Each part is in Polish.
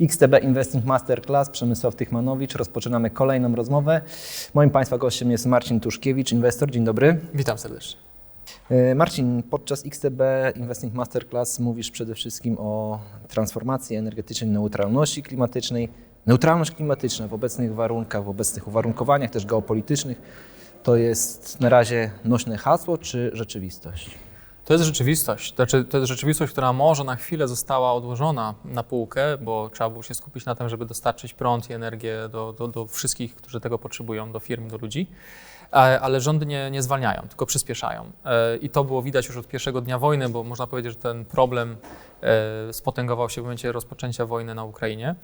XTB Investing Masterclass, Przemysław Tychmanowicz. Rozpoczynamy kolejną rozmowę. Moim Państwa gościem jest Marcin Tuszkiewicz, inwestor. Dzień dobry. Witam serdecznie. E, Marcin, podczas XTB Investing Masterclass mówisz przede wszystkim o transformacji energetycznej, neutralności klimatycznej. Neutralność klimatyczna w obecnych warunkach, w obecnych uwarunkowaniach też geopolitycznych, to jest na razie nośne hasło czy rzeczywistość? To jest rzeczywistość. Znaczy, to jest rzeczywistość, która może na chwilę została odłożona na półkę, bo trzeba było się skupić na tym, żeby dostarczyć prąd i energię do, do, do wszystkich, którzy tego potrzebują, do firm, do ludzi. E, Ale rządy nie, nie zwalniają, tylko przyspieszają. E, I to było widać już od pierwszego dnia wojny, bo można powiedzieć, że ten problem e, spotęgował się w momencie rozpoczęcia wojny na Ukrainie.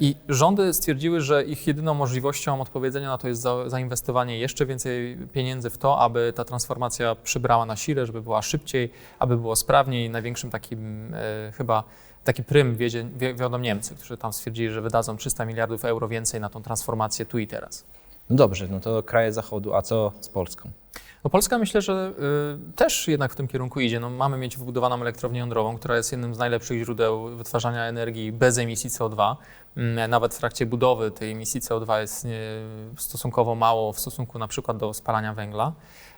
I rządy stwierdziły, że ich jedyną możliwością odpowiedzenia na to jest za, zainwestowanie jeszcze więcej pieniędzy w to, aby ta transformacja przybrała na sile, żeby była szybciej, aby było sprawniej. Największym takim chyba taki prym wiedzie, wie- wiodą Niemcy, którzy tam stwierdzili, że wydadzą 300 miliardów euro więcej na tą transformację tu i teraz. No dobrze, no to kraje Zachodu, a co z Polską? No Polska myślę, że y, też jednak w tym kierunku idzie. No, mamy mieć wybudowaną elektrownię jądrową, która jest jednym z najlepszych źródeł wytwarzania energii bez emisji CO2. Mm, Nawet w trakcie budowy tej emisji CO2 jest nie, stosunkowo mało w stosunku na przykład do spalania węgla.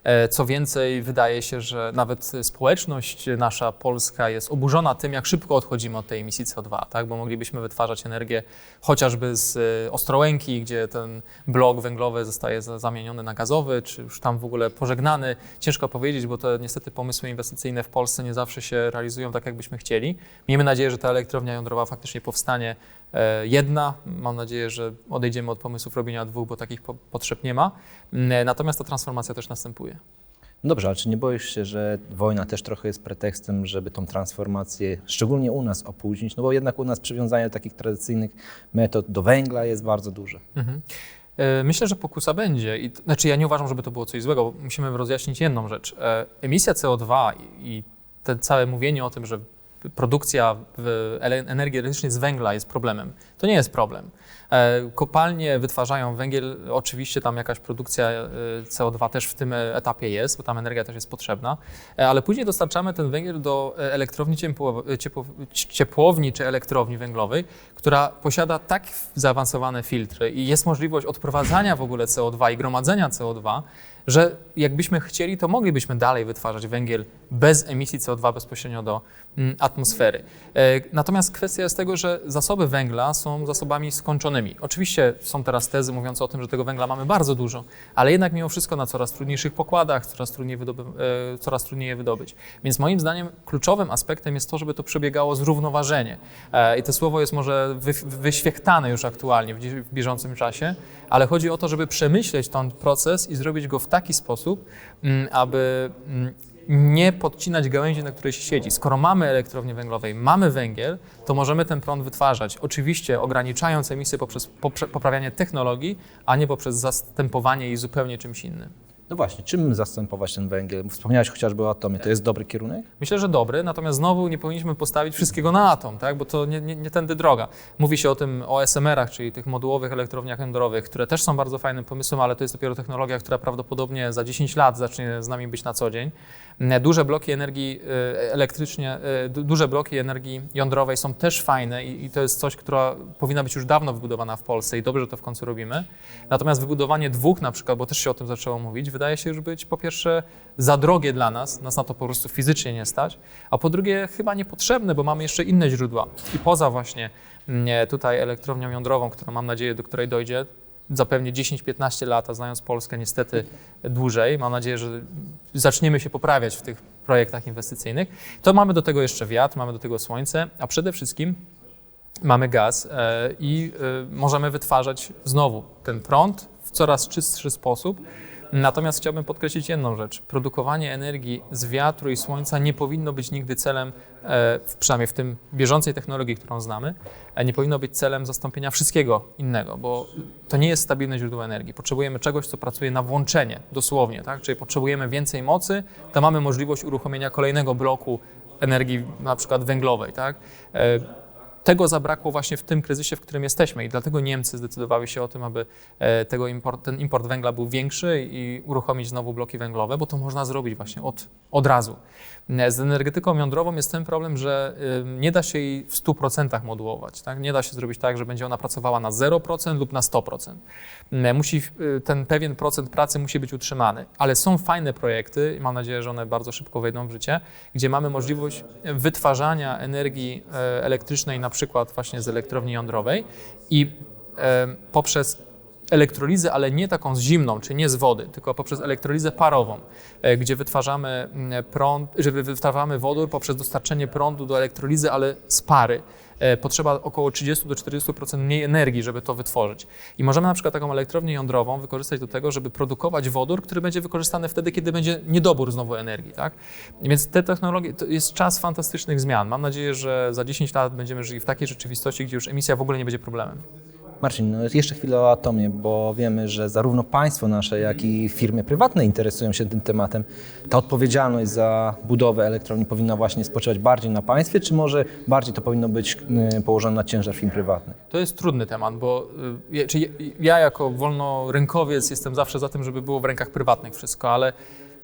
E, Co więcej, wydaje się, że nawet społeczność nasza polska jest oburzona tym, jak szybko odchodzimy od tej emisji CO2, tak? bo moglibyśmy wytwarzać energię chociażby z e, Ostrołęki, gdzie ten blok węglowy zostaje za- zamieniony na gazowy, czy już tam w ogóle pożegnany. Ciężko powiedzieć, bo te niestety pomysły inwestycyjne w Polsce nie zawsze się realizują tak, jakbyśmy chcieli. Miejmy nadzieję, że ta elektrownia jądrowa faktycznie powstanie e, jedna. Mam nadzieję, że odejdziemy od pomysłów robienia dwóch, bo takich po- potrzeb nie ma. Mm, Natomiast ta transformacja też następuje. Dobrze, ale czy nie boisz się, że wojna też trochę jest pretekstem, żeby tą transformację, szczególnie u nas, opóźnić? No bo jednak u nas przywiązanie do takich tradycyjnych metod do węgla jest bardzo duże. Mhm. E, Myślę, że pokusa będzie. I, znaczy, ja nie uważam, żeby to było coś złego, musimy rozjaśnić jedną rzecz. E, Emisja CO2 i, te całe mówienie o tym, że produkcja energii elektrycznej z węgla jest problemem, to nie jest problem. E, Kopalnie wytwarzają węgiel, oczywiście tam jakaś produkcja e, CO2 też w tym etapie jest, bo tam energia też jest potrzebna, E, ale później dostarczamy ten węgiel do elektrowni ciepło, ciepło, ciepłowni czy elektrowni węglowej, która posiada tak zaawansowane filtry i jest możliwość odprowadzania w ogóle CO2 i gromadzenia CO2, że jakbyśmy chcieli, to moglibyśmy dalej wytwarzać węgiel bez emisji CO2 bezpośrednio do mm, atmosfery. Natomiast kwestia jest tego, że zasoby węgla są zasobami skończonymi. Oczywiście są teraz tezy mówiące o tym, że tego węgla mamy bardzo dużo, ale jednak mimo wszystko na coraz trudniejszych pokładach, coraz trudniej, wydoby, e, coraz trudniej je wydobyć. Więc moim zdaniem kluczowym aspektem jest to, żeby to przebiegało zrównoważenie. E, I to słowo jest może wy, wyświechtane już aktualnie w bieżącym czasie, ale chodzi o to, żeby przemyśleć ten proces i zrobić go w taki sposób, mm, aby mm, nie podcinać gałęzi, na której się siedzi. Skoro mamy elektrownię węglowej, mamy węgiel, to możemy ten prąd wytwarzać. Oczywiście ograniczając emisję poprzez poprze- poprawianie technologii, a nie poprzez zastępowanie jej zupełnie czymś innym. No właśnie, czym zastępować ten węgiel? Wspomniałeś chociażby o atomie, to jest dobry kierunek? Myślę, że dobry, natomiast znowu nie powinniśmy postawić wszystkiego na atom, tak? bo to nie, nie, nie tędy droga. Mówi się o tym o SMR-ach, czyli tych modułowych elektrowniach jądrowych, które też są bardzo fajnym pomysłem, ale to jest dopiero technologia, która prawdopodobnie za 10 lat zacznie z nami być na co dzień. Mm, Duże bloki energii e, elektrycznie, du- duże bloki energii jądrowej są też fajne i, i to jest coś, która powinna być już dawno wybudowana w Polsce i dobrze, że to w końcu robimy. Natomiast wybudowanie dwóch na przykład, bo też się o tym zaczęło mówić, wydaje się już być po pierwsze za drogie dla nas, nas na to po prostu fizycznie nie stać, a po drugie chyba niepotrzebne, bo mamy jeszcze inne źródła. I poza właśnie mm, tutaj elektrownią jądrową, którą mam nadzieję, do której dojdzie, zapewnie 10-15 lat, a znając Polskę niestety dłużej, mam nadzieję, że zaczniemy się poprawiać w tych projektach inwestycyjnych, to mamy do tego jeszcze wiatr, mamy do tego słońce, a przede wszystkim mamy gaz e, i e, możemy wytwarzać znowu ten prąd w coraz czystszy sposób. Natomiast chciałbym podkreślić jedną rzecz. Produkowanie energii z wiatru i słońca nie powinno być nigdy celem, e, przynajmniej w tym bieżącej technologii, którą znamy, e, nie powinno być celem zastąpienia wszystkiego innego, bo to nie jest stabilne źródło energii. Potrzebujemy czegoś, co pracuje na włączenie, dosłownie, tak? Czyli potrzebujemy więcej mocy, to mamy możliwość uruchomienia kolejnego bloku energii, na przykład węglowej, tak? Tego zabrakło właśnie w tym kryzysie, w którym jesteśmy i dlatego Niemcy zdecydowały się o tym, aby e, tego import, ten import węgla był większy i uruchomić znowu bloki węglowe, bo to można zrobić właśnie od, od razu. E, Z energetyką jądrową jest ten problem, że e, nie da się jej w 100% modułować. Tak? Nie da się zrobić tak, że będzie ona pracowała na 0% lub na 100%. E, Musi, ten pewien procent pracy musi być utrzymany, ale są fajne projekty mam nadzieję, że one bardzo szybko wejdą w życie, gdzie mamy możliwość wytwarzania energii elektrycznej na przykład właśnie z elektrowni jądrowej i poprzez elektrolizę, ale nie taką z zimną, czy nie z wody, tylko poprzez elektrolizę parową, e, gdzie wytwarzamy mm, prąd, że wy- wytwarzamy wodór poprzez dostarczenie prądu do elektrolizy, ale z pary. E, Potrzeba około 30 do 40% mniej energii, żeby to wytworzyć. I możemy na przykład taką elektrownię jądrową wykorzystać do tego, żeby produkować wodór, który będzie wykorzystany wtedy, kiedy będzie niedobór znowu energii. Tak? Więc te technologie, to jest czas fantastycznych zmian. Mam nadzieję, że za 10 lat będziemy żyli w takiej rzeczywistości, gdzie już emisja w ogóle nie będzie problemem. Marcin, no jeszcze chwilę o atomie, bo wiemy, że zarówno państwo nasze, jak i firmy prywatne interesują się tym tematem. Ta odpowiedzialność za budowę elektrowni powinna właśnie spoczywać bardziej na państwie, czy może bardziej to powinno być y, położone na ciężar firm prywatnych? To jest trudny temat, bo y, ja- ja- ja jako wolnorynkowiec jestem zawsze za tym, żeby było w rękach prywatnych wszystko, ale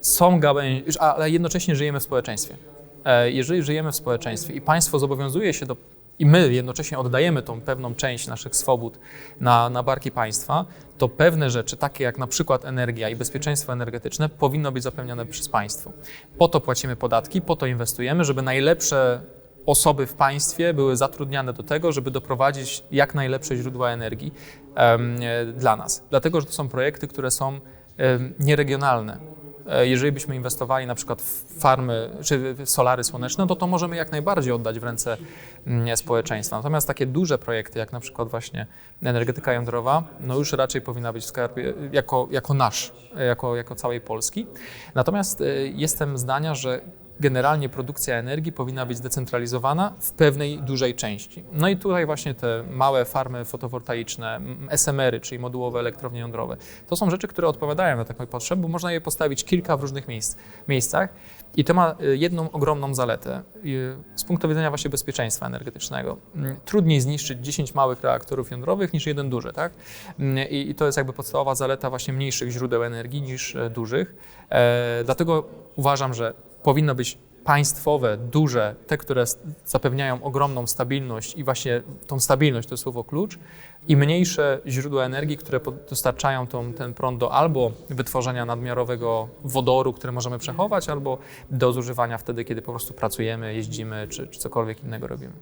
są gałęzie, ale jednocześnie żyjemy w społeczeństwie. E, Jeżeli żyjemy w społeczeństwie i państwo zobowiązuje się do, i my jednocześnie oddajemy tą pewną część naszych swobód na, na barki państwa, to pewne rzeczy, takie jak na przykład energia i bezpieczeństwo energetyczne, powinno być zapewnione przez państwo. Po to płacimy podatki, po to inwestujemy, żeby najlepsze osoby w państwie były zatrudniane do tego, żeby doprowadzić jak najlepsze źródła energii e, dla nas. Dlatego, że to są projekty, które są em, nieregionalne. E, Jeżeli byśmy inwestowali na przykład w farmy czy w solary słoneczne, to to możemy jak najbardziej oddać w ręce mm, społeczeństwa. Natomiast takie duże projekty, jak na przykład właśnie energetyka jądrowa, no już raczej powinna być w skarbie jako, jako nasz, e, jako, jako całej Polski. Natomiast e, jestem zdania, że generalnie produkcja energii powinna być zdecentralizowana w pewnej dużej części. No i tutaj właśnie te małe farmy fotowoltaiczne, SMR-y, czyli modułowe elektrownie jądrowe, to są rzeczy, które odpowiadają na taką potrzebę, bo można je postawić kilka w różnych miejsc, miejscach i to ma y, jedną ogromną zaletę y, z punktu widzenia właśnie bezpieczeństwa energetycznego. Mm, Trudniej zniszczyć 10 małych reaktorów jądrowych niż jeden duży, tak? Mm, I, i to jest jakby podstawowa zaleta właśnie mniejszych źródeł energii niż e, dużych. E, dlatego uważam, że powinno być państwowe, duże, te, które zapewniają ogromną stabilność i właśnie tą stabilność to słowo klucz, i mniejsze źródła energii, które dostarczają tą, ten prąd do albo wytworzenia nadmiarowego wodoru, który możemy przechować, albo do zużywania wtedy, kiedy po prostu pracujemy, jeździmy, czy, czy cokolwiek innego robimy.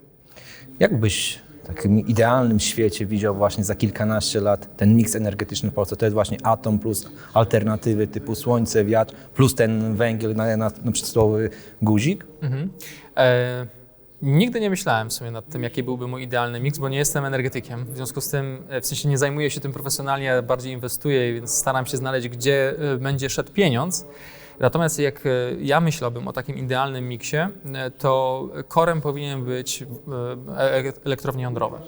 Jak byś takim idealnym świecie widział właśnie za kilkanaście lat ten miks energetyczny w Polsce? To jest właśnie atom plus alternatywy typu słońce, wiatr, plus ten węgiel na, na, na guzik? Mhm. E, nigdy nie myślałem w sumie nad tym, jaki byłby mój idealny miks, bo nie jestem energetykiem. W związku z tym, e, w sensie nie zajmuję się tym profesjonalnie, bardziej inwestuję, więc staram się znaleźć, gdzie e, będzie szedł pieniądz. Natomiast jak e, ja myślałbym o takim idealnym miksie, e, to korem powinien być e, elektrownie jądrowe.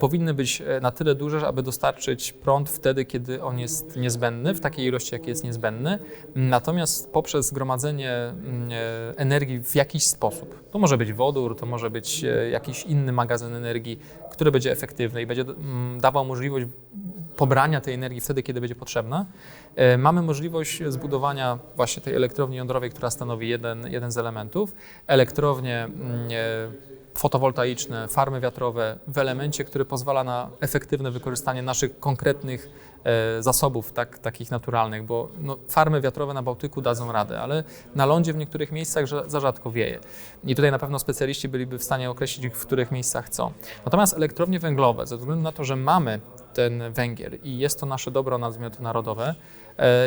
Powinny być na tyle duże, że aby dostarczyć prąd wtedy, kiedy on jest niezbędny, w takiej ilości, jaki jest niezbędny. Natomiast poprzez zgromadzenie mm, energii w jakiś sposób, to może być wodór, to może być jakiś inny magazyn energii, który będzie efektywny i będzie mm, dawał możliwość pobrania tej energii wtedy, kiedy będzie potrzebna. E, Mamy możliwość zbudowania właśnie tej elektrowni jądrowej, która stanowi jeden, jeden z elementów. Elektrownie mm, e, fotowoltaiczne, farmy wiatrowe w elemencie, który pozwala na efektywne wykorzystanie naszych konkretnych e, zasobów, tak, takich naturalnych, bo no, farmy wiatrowe na Bałtyku dadzą radę, ale na lądzie w niektórych miejscach za- za rzadko wieje. I tutaj na pewno specjaliści byliby w stanie określić, w których miejscach co. Natomiast elektrownie węglowe, ze względu na to, że mamy ten węgiel. I jest to nasze dobro, to narodowe,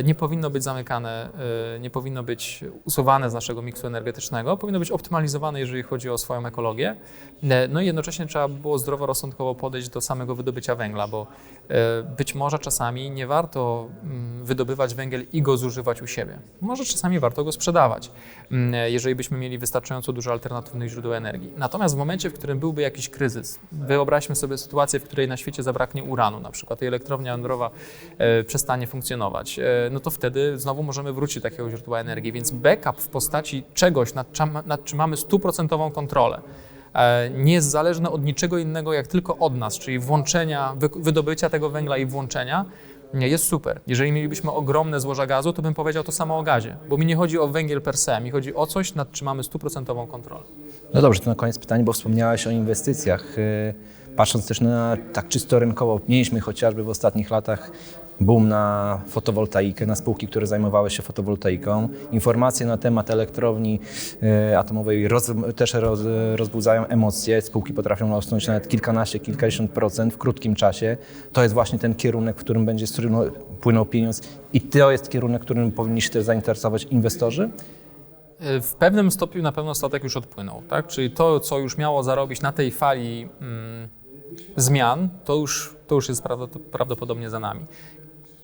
nie powinno być zamykane, e, nie powinno być usuwane z naszego miksu energetycznego, powinno być optymalizowane, jeżeli chodzi o swoją ekologię. E, No i jednocześnie trzeba było zdroworozsądkowo podejść do samego wydobycia węgla, bo e, być może czasami nie warto mm, wydobywać węgiel i go zużywać u siebie. Może czasami warto go sprzedawać, mm, e, jeżeli byśmy mieli wystarczająco dużo alternatywnych źródeł energii. Natomiast w momencie, w którym byłby jakiś kryzys, wyobraźmy sobie sytuację, w której na świecie zabraknie uranu, na przykład i elektrownia jądrowa e, przestanie funkcjonować, e, no to wtedy znowu możemy wrócić do takiego źródła energii. Więc backup w postaci czegoś, nad czym, nad czym mamy stuprocentową kontrolę, e, nie jest zależne od niczego innego, jak tylko od nas, czyli włączenia, wy, wydobycia tego węgla i włączenia, nie, jest super. Jeżeli mielibyśmy ogromne złoża gazu, to bym powiedział to samo o gazie, bo mi nie chodzi o węgiel per se, mi chodzi o coś, nad czym mamy stuprocentową kontrolę. No dobrze, to na koniec pytanie, bo wspomniałeś o inwestycjach. Patrząc też na tak czysto rynkowo, mieliśmy chociażby w ostatnich latach boom na fotowoltaikę, na spółki, które zajmowały się fotowoltaiką. Informacje na temat elektrowni y, atomowej roz, też roz, rozbudzają emocje. Spółki potrafią rosnąć nawet kilkanaście, kilkadziesiąt procent w krótkim czasie. To jest właśnie ten kierunek, w którym będzie płynął pieniądz i to jest kierunek, którym powinni się też zainteresować inwestorzy. W pewnym stopniu na pewno statek już odpłynął, tak? Czyli to, co już miało zarobić na tej fali mm, zmian, to już, to już jest prawdopod- prawdopodobnie za nami.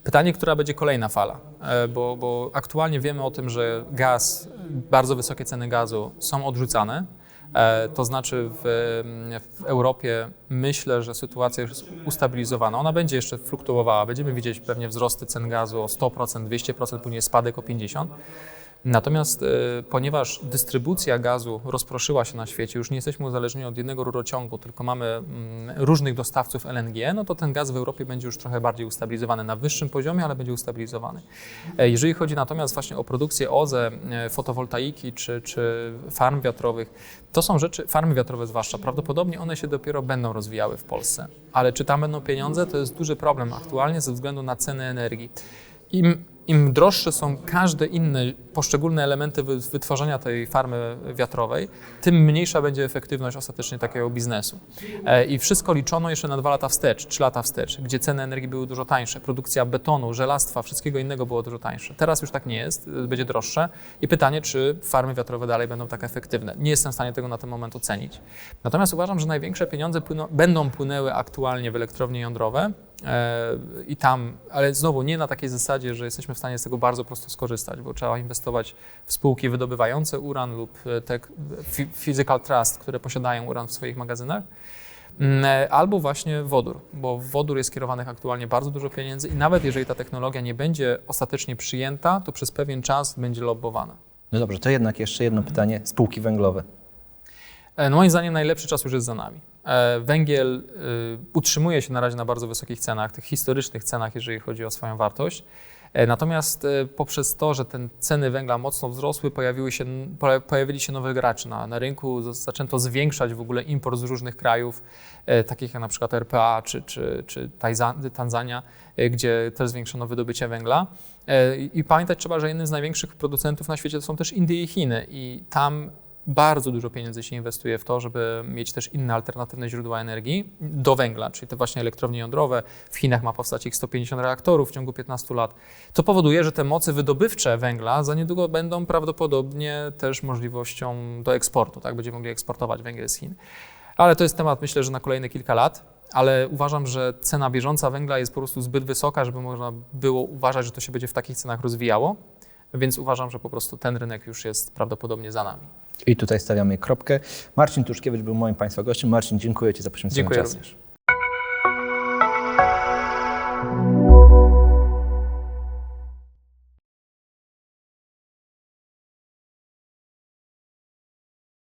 Pytanie, która będzie kolejna fala, E, bo, bo aktualnie wiemy o tym, że gaz, bardzo wysokie ceny gazu są odrzucane. E, To znaczy w, w Europie myślę, że sytuacja jest ustabilizowana. Ona będzie jeszcze fluktuowała. Będziemy widzieć pewnie wzrosty cen gazu o 100%, 200%, później spadek o 50%. Natomiast e, ponieważ dystrybucja gazu rozproszyła się na świecie, już nie jesteśmy uzależnieni od jednego rurociągu, tylko mamy mm, różnych dostawców LNG, no to ten gaz w Europie będzie już trochę bardziej ustabilizowany na wyższym poziomie, ale będzie ustabilizowany. E, Jeżeli chodzi natomiast właśnie o produkcję OZE, e, fotowoltaiki czy, czy farm wiatrowych, to są rzeczy, farmy wiatrowe zwłaszcza, prawdopodobnie one się dopiero będą rozwijały w Polsce. Ale czy tam będą pieniądze, to jest duży problem aktualnie ze względu na ceny energii. Im, Im droższe są każde inne poszczególne elementy wy- wytworzenia tej farmy wiatrowej, tym mniejsza będzie efektywność ostatecznie takiego biznesu. E, I wszystko liczono jeszcze na dwa lata wstecz, trzy lata wstecz, gdzie ceny energii były dużo tańsze. Produkcja betonu, żelastwa, wszystkiego innego było dużo tańsze. Teraz już tak nie jest, y, będzie droższe. I pytanie, czy farmy wiatrowe dalej będą tak efektywne. Nie jestem w stanie tego na ten moment ocenić. Natomiast uważam, że największe pieniądze płyną, będą płynęły aktualnie w elektrownie jądrowe. E, I tam, ale znowu nie na takiej zasadzie, że jesteśmy w stanie z tego bardzo prosto skorzystać, bo trzeba inwestować w spółki wydobywające uran lub e, te physical trust, które posiadają uran w swoich magazynach. Mm, e, Albo właśnie wodór, bo w wodór jest kierowanych aktualnie bardzo dużo pieniędzy i nawet jeżeli ta technologia nie będzie ostatecznie przyjęta, to przez pewien czas będzie lobbowana. No dobrze, to jednak jeszcze jedno pytanie. Spółki węglowe. No moim zdaniem najlepszy czas już jest za nami. E, Węgiel y, utrzymuje się na razie na bardzo wysokich cenach, tych historycznych cenach, jeżeli chodzi o swoją wartość. E, Natomiast e, poprzez to, że te ceny węgla mocno wzrosły, pojawiły się, po- pojawili się nowe gracze na, na rynku, zaczęto zwiększać w ogóle import z różnych krajów, takich jak na przykład RPA czy, czy, czy Tanzania, gdzie też zwiększono wydobycie węgla. I pamiętać trzeba, że jednym z największych producentów na świecie to są też Indie i Chiny i tam bardzo dużo pieniędzy się inwestuje w to, żeby mieć też inne alternatywne źródła energii do węgla, czyli te właśnie elektrownie jądrowe. W Chinach ma powstać ich 150 reaktorów w ciągu 15 lat. To powoduje, że te moce wydobywcze węgla za niedługo będą prawdopodobnie też możliwością do eksportu, tak? Będziemy mogli eksportować węgiel z Chin. Ale to jest temat, myślę, że na kolejne kilka lat. Ale uważam, że cena bieżąca węgla jest po prostu zbyt wysoka, żeby można było uważać, że to się będzie w takich cenach rozwijało. Więc uważam, że po prostu ten rynek już jest prawdopodobnie za nami. I tutaj stawiamy kropkę. Marcin Tuszkiewicz był moim Państwa gościem. Marcin, dziękuję Ci za poświęcony Dziękuję czas. również.